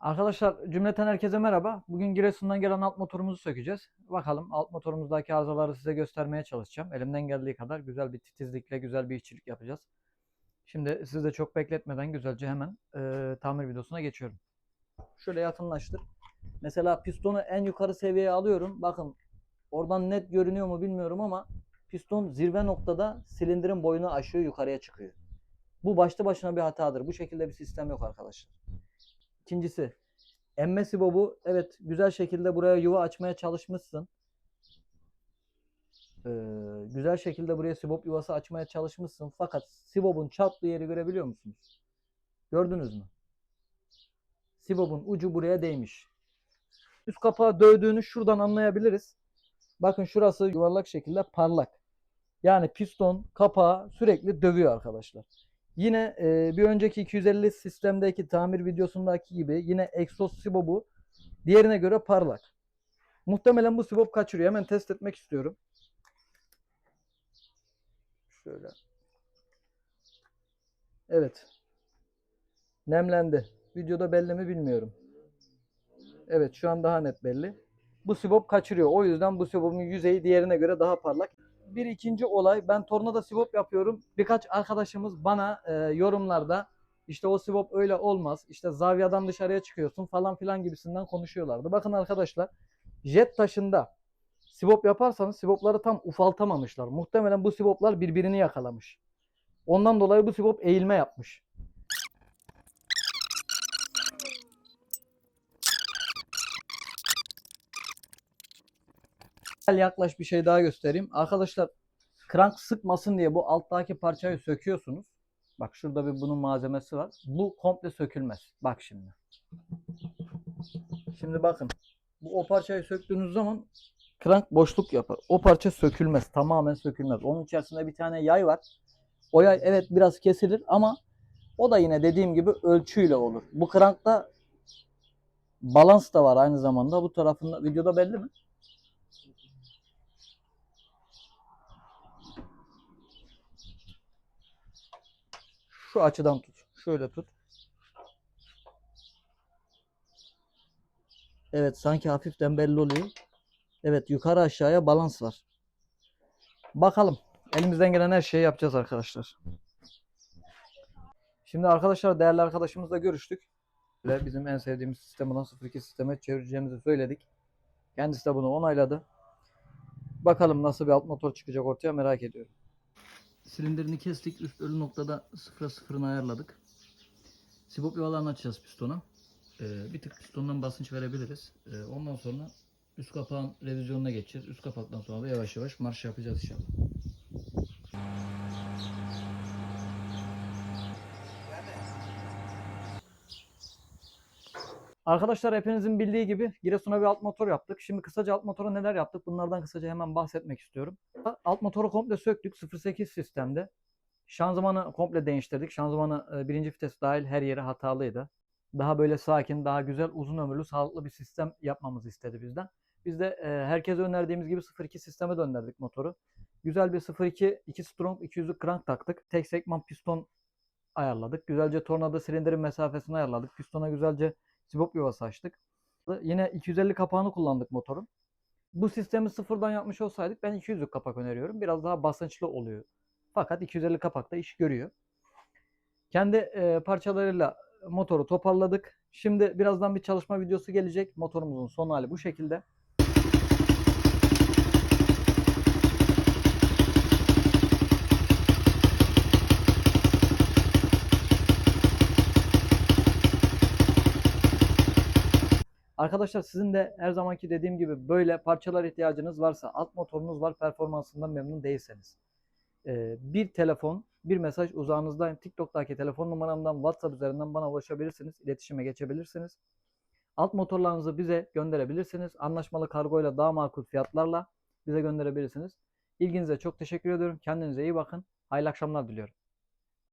Arkadaşlar cümleten herkese merhaba. Bugün Giresun'dan gelen alt motorumuzu sökeceğiz. Bakalım alt motorumuzdaki arızaları size göstermeye çalışacağım. Elimden geldiği kadar güzel bir titizlikle güzel bir işçilik yapacağız. Şimdi sizi de çok bekletmeden güzelce hemen e, tamir videosuna geçiyorum. Şöyle yakınlaştır. Mesela pistonu en yukarı seviyeye alıyorum. Bakın oradan net görünüyor mu bilmiyorum ama piston zirve noktada silindirin boyunu aşıyor yukarıya çıkıyor. Bu başlı başına bir hatadır. Bu şekilde bir sistem yok arkadaşlar. İkincisi emme sibobu evet güzel şekilde buraya yuva açmaya çalışmışsın. Ee, güzel şekilde buraya sibop yuvası açmaya çalışmışsın. Fakat sibobun çarptığı yeri görebiliyor musunuz? Gördünüz mü? Sibobun ucu buraya değmiş. Üst kapağı dövdüğünü şuradan anlayabiliriz. Bakın şurası yuvarlak şekilde parlak. Yani piston kapağı sürekli dövüyor arkadaşlar. Yine e, bir önceki 250 sistemdeki tamir videosundaki gibi yine egzoz sibobu diğerine göre parlak. Muhtemelen bu sibop kaçırıyor. Hemen test etmek istiyorum. Şöyle. Evet. Nemlendi. Videoda belli mi bilmiyorum. Evet şu an daha net belli. Bu sibop kaçırıyor. O yüzden bu sibopun yüzeyi diğerine göre daha parlak bir ikinci olay ben tornada sivop yapıyorum. Birkaç arkadaşımız bana e, yorumlarda işte o sivop öyle olmaz. İşte zavyadan dışarıya çıkıyorsun falan filan gibisinden konuşuyorlardı. Bakın arkadaşlar jet taşında sivop yaparsanız sivopları tam ufaltamamışlar. Muhtemelen bu sivoplar birbirini yakalamış. Ondan dolayı bu sivop eğilme yapmış. Gel yaklaş bir şey daha göstereyim. Arkadaşlar krank sıkmasın diye bu alttaki parçayı söküyorsunuz. Bak şurada bir bunun malzemesi var. Bu komple sökülmez. Bak şimdi. Şimdi bakın. Bu o parçayı söktüğünüz zaman krank boşluk yapar. O parça sökülmez. Tamamen sökülmez. Onun içerisinde bir tane yay var. O yay evet biraz kesilir ama o da yine dediğim gibi ölçüyle olur. Bu krankta balans da var aynı zamanda. Bu tarafında videoda belli mi? Şu açıdan tut. Şöyle tut. Evet sanki hafiften belli oluyor. Evet yukarı aşağıya balans var. Bakalım. Elimizden gelen her şeyi yapacağız arkadaşlar. Şimdi arkadaşlar değerli arkadaşımızla görüştük. Ve bizim en sevdiğimiz sistemi olan 02 sisteme çevireceğimizi söyledik. Kendisi de bunu onayladı. Bakalım nasıl bir alt motor çıkacak ortaya merak ediyorum. Silindirini kestik. Üst ölü noktada sıfıra sıfırını ayarladık. Sibop yuvalarını açacağız pistona. Ee, bir tık pistondan basınç verebiliriz. Ee, ondan sonra üst kapağın revizyonuna geçeceğiz. Üst kapaktan sonra da yavaş yavaş marş yapacağız inşallah. Arkadaşlar hepinizin bildiği gibi Giresun'a bir alt motor yaptık. Şimdi kısaca alt motora neler yaptık? Bunlardan kısaca hemen bahsetmek istiyorum. Alt motoru komple söktük 08 sistemde. Şanzımanı komple değiştirdik. Şanzımanı e, birinci vites dahil her yeri hatalıydı. Daha böyle sakin, daha güzel, uzun ömürlü, sağlıklı bir sistem yapmamızı istedi bizden. Biz de e, herkese önerdiğimiz gibi 02 sisteme döndürdük motoru. Güzel bir 02 2 strong 200'lük crank taktık. Tek sekman piston ayarladık. Güzelce tornada silindirin mesafesini ayarladık. Pistona güzelce sibop yuvası açtık. Yine 250 kapağını kullandık motorun. Bu sistemi sıfırdan yapmış olsaydık ben 200'lük kapak öneriyorum. Biraz daha basınçlı oluyor. Fakat 250 kapakta iş görüyor. Kendi e, parçalarıyla motoru toparladık. Şimdi birazdan bir çalışma videosu gelecek. Motorumuzun son hali bu şekilde. Arkadaşlar sizin de her zamanki dediğim gibi böyle parçalar ihtiyacınız varsa, alt motorunuz var, performansından memnun değilseniz. e, bir telefon, bir mesaj uzağınızdayım. TikTok'taki telefon numaramdan, WhatsApp üzerinden bana ulaşabilirsiniz, iletişime geçebilirsiniz. Alt motorlarınızı bize gönderebilirsiniz. Anlaşmalı kargoyla daha makul fiyatlarla bize gönderebilirsiniz. İlginize çok teşekkür ediyorum. Kendinize iyi bakın. Hayırlı akşamlar diliyorum.